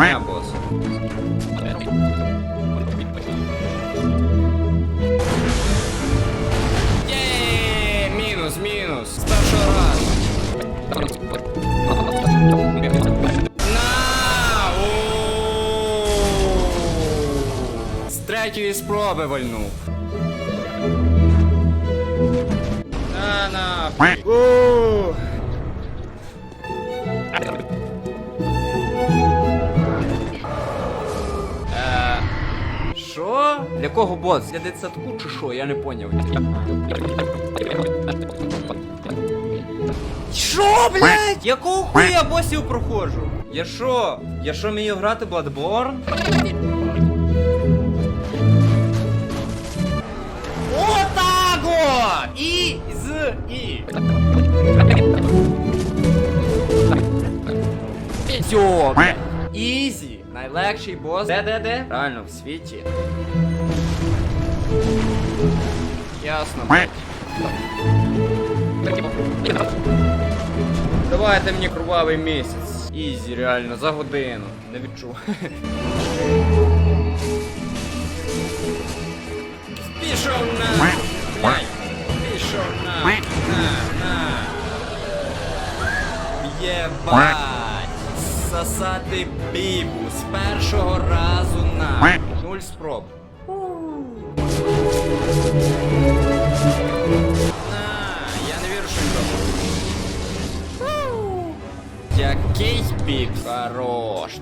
херня, бос. Є, мінус, мінус. З першого разу. На! О! З третьої спроби вальнув. На, на. Ух. Що? Для кого бос? Для дитсадку чи що? Я не поняв. Що, блядь? Якого хуя босів проходжу? Я що? Я що вмію грати Bloodborne? Отаго! І з і. Все. Ізі. Найлегший бос. Де, де, де? Реально, в світі. Ясно. блядь. Давайте мені кровавий місяць. Ізі, реально, за годину. Не відчув. Пішов на. Блядь. Пішов на. На, на. Єбать. Сосати бібу з першого разу на. Нуль спроб. На, я не вірю, що він робить. Який біб? хорош.